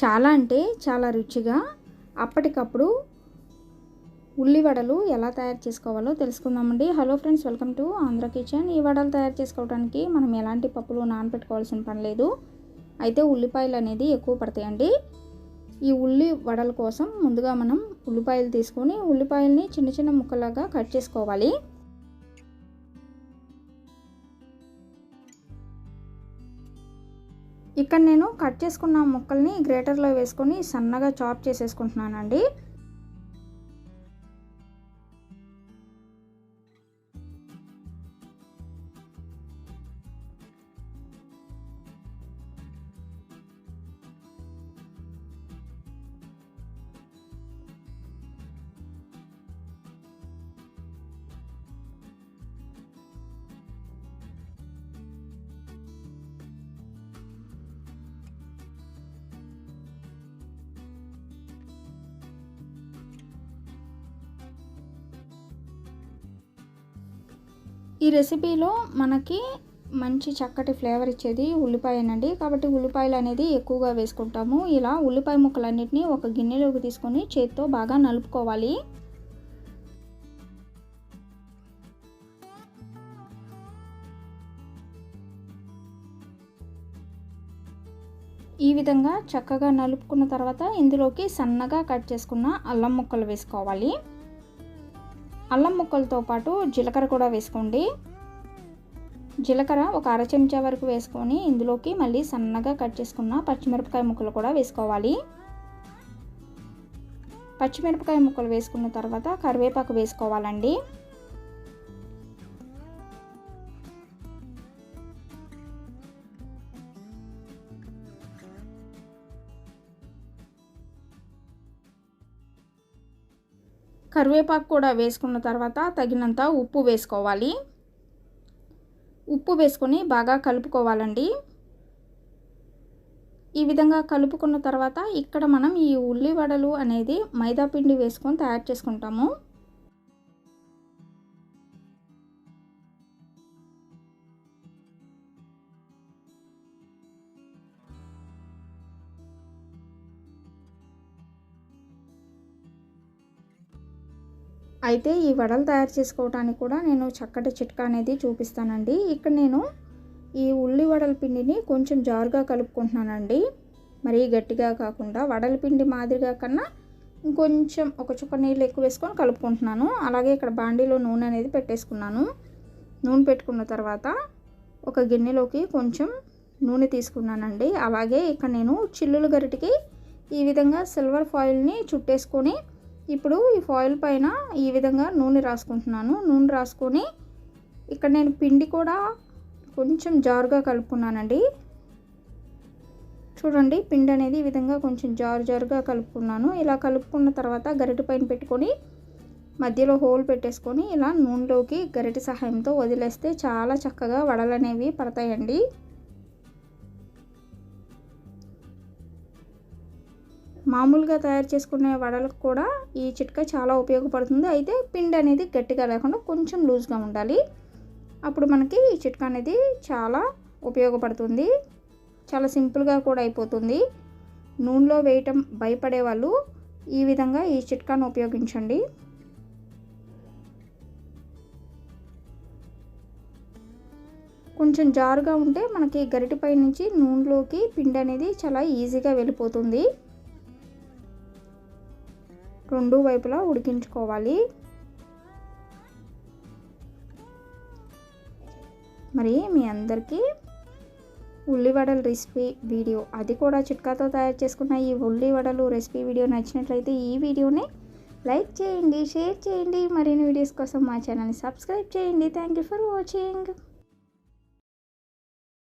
చాలా అంటే చాలా రుచిగా అప్పటికప్పుడు ఉల్లి వడలు ఎలా తయారు చేసుకోవాలో తెలుసుకుందామండి. Hello friends welcome to Andhra kitchen ఈ వడలు తయారు చేసుకోవడానికి మనం ఎలాంటి పప్పులు నానబెట్టుకోవాల్సిన పని లేదు. అయితే ఉల్లిపాయలు అనేది ఎక్కువ పడతాయండి. ఈ ఉల్లి వడల కోసం ముందుగా మనం ఉల్లిపాయలు తీసుకొని ఉల్లిపాయల్ని చిన్న చిన్న ముక్కలాగా కట్ చేసుకోవాలి. ఇక్కడ నేను కట్ చేసుకున్న ముక్కల్ని గ్రేటర్లో వేసుకొని సన్నగా చాప్ చేసేసుకుంటున్నానండి. ఈ రెసిపీలో మనకి మంచి చక్కటి ఫ్లేవర్ ఇచ్చేది ఉల్లిపాయనండి. కాబట్టి ఉల్లిపాయలు అనేది ఎక్కువగా వేసుకుంటాము. ఇలా ఉల్లిపాయ ముక్కలన్నిటిని ఒక గిన్నెలోకి తీసుకొని చేత్తో బాగా నలుపుకోవాలి. ఈ విధంగా చక్కగా నలుపుకున్న తర్వాత ఇందులోకి సన్నగా కట్ చేసుకున్న అల్లం ముక్కలు వేసుకోవాలి. అల్లం ముక్కలతో పాటు జీలకర్ర కూడా వేసుకోండి. జీలకర్ర ఒక అర చెంచా వరకు వేసుకొని ఇందులోకి మళ్ళీ సన్నగా కట్ చేసుకున్న పచ్చిమిరపకాయ ముక్కలు కూడా వేసుకోవాలి. పచ్చిమిరపకాయ ముక్కలు వేసుకున్న తర్వాత కరివేపాకు వేసుకోవాలండి. కరివేపాకు కూడా వేసుకున్న తర్వాత తగినంత ఉప్పు వేసుకోవాలి. ఉప్పు వేసుకొని బాగా కలుపుకోవాలండి. ఈ విధంగా కలుపుకున్న తర్వాత ఇక్కడ మనం ఈ ఉల్లివడలు అనేది మైదాపిండి వేసుకొని తయారు చేసుకుంటాము. అయితే ఈ వడలు తయారు చేసుకోవడానికి కూడా నేను చక్కటి చిట్కా అనేది చూపిస్తానండి. ఇక్కడ నేను ఈ ఉల్లి వడల పిండిని కొంచెం జారుగా కలుపుకుంటున్నానండి. మరీ గట్టిగా కాకుండా వడల పిండి మాదిరిగా కన్నా ఇంకొంచెం ఒక చుక్క నీళ్ళు ఎక్కువ వేసుకొని కలుపుకుంటున్నాను. అలాగే ఇక్కడ బాండీలో నూనె అనేది పెట్టేసుకున్నాను. నూనె పెట్టుకున్న తర్వాత ఒక గిన్నెలోకి కొంచెం నూనె తీసుకున్నానండి. అలాగే ఇక్కడ నేను చిల్లులు గరిటికి ఈ విధంగా సిల్వర్ ఫాయిల్ని చుట్టేసుకొని ఇప్పుడు ఈ ఫాయిల్ పైన ఈ విధంగా నూనె రాసుకుంటున్నాను. నూనె రాసుకొని ఇక్కడ నేను పిండి కూడా కొంచెం జారుగా కలుపుకున్నానండి. చూడండి పిండి అనేది ఈ విధంగా కొంచెం జారు జారుగా కలుపుకున్నాను. ఇలా కలుపుకున్న తర్వాత గరిటె పైన పెట్టుకొని మధ్యలో హోల్ పెట్టేసుకొని ఇలా నూనెలోకి గరిటె సహాయంతో వదిలేస్తే చాలా చక్కగా వడలు అనేవి పడతాయండి. మామూలుగా తయారు చేసుకునే వడలకు కూడా ఈ చిట్కా చాలా ఉపయోగపడుతుంది. అయితే పిండి అనేది గట్టిగా లేకుండా కొంచెం లూజ్గా ఉండాలి. అప్పుడు మనకి ఈ చిట్కా అనేది చాలా ఉపయోగపడుతుంది. చాలా సింపుల్గా కూడా అయిపోతుంది. నూనెలో వేయటం భయపడే వాళ్ళు ఈ విధంగా ఈ చిట్కాను ఉపయోగించండి. కొంచెం జారుగా ఉంటే మనకి గరిటిపై నుంచి నూనెలోకి పిండి అనేది చాలా ఈజీగా వెళ్ళిపోతుంది. రెండు వైపులా ఉడికించుకోవాలి. మరి మీ అందరికీ ఉల్లివడల రెసిపీ వీడియో అది కూడా చిట్కాతో తయారు చేసుకున్న ఈ ఉల్లివడలు రెసిపీ వీడియో నచ్చినట్లయితే ఈ వీడియోని లైక్ చేయండి షేర్ చేయండి. మరిన్ని వీడియోస్ కోసం మా ఛానల్ని సబ్స్క్రైబ్ చేయండి. Thank you for watching.